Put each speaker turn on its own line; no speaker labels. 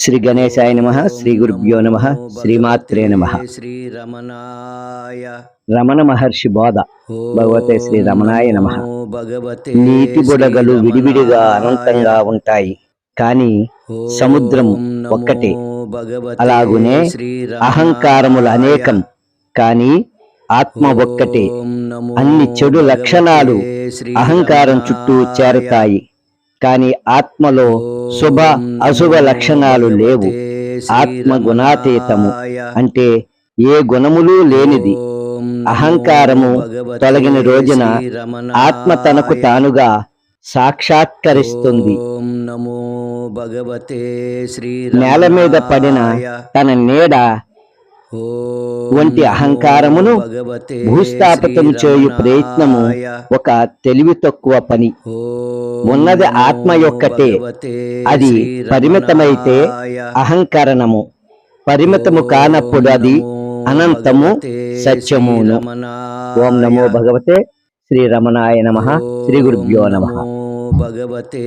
శ్రీ గణేశాయ నమ శ్రీ గురుభ్యో నమ శ్రీమాత్రే నమ.
శ్రీరమణాయ
రమణ మహర్షి బోధ. భగవతే శ్రీ రమణాయ నమ.
భగవతే
నీటి బుడగలు విడివిడిగా అనంతంగా ఉంటాయి. కానీ సముద్రం ఒక్కటే. అలాగునే అహంకారములు అనేకం. కానీ ఆత్మ ఒక్కటే. అన్ని చెడు లక్షణాలు అహంకారం చుట్టూ చేరుతాయి. కానీ ఆత్మలో శుభ అశుభ లక్షణాలు లేవు. ఆత్మ గుణాతీతము. అంటే ఏ గుణములు లేనిది. అహంకారము తొలగిన రోజున ఆత్మ తనకు తానుగా సాక్షాత్కరిస్తుంది. నేల మీద పడిన తన నీడ వంటి అహంకారమును భూస్థాపితం చేయు ప్రయత్నము ఒక తెలివి తక్కువ పని. ఉన్నది ఆత్మ యొక్కటే. అది పరిమితమైతే అహంకరణము. పరిమితము కానప్పుడు అది అనంతము సత్యమును. ఓం నమో భగవతే శ్రీ రమణాయ నమ. శ్రీ గురుభ్యో నమ.
భగవతే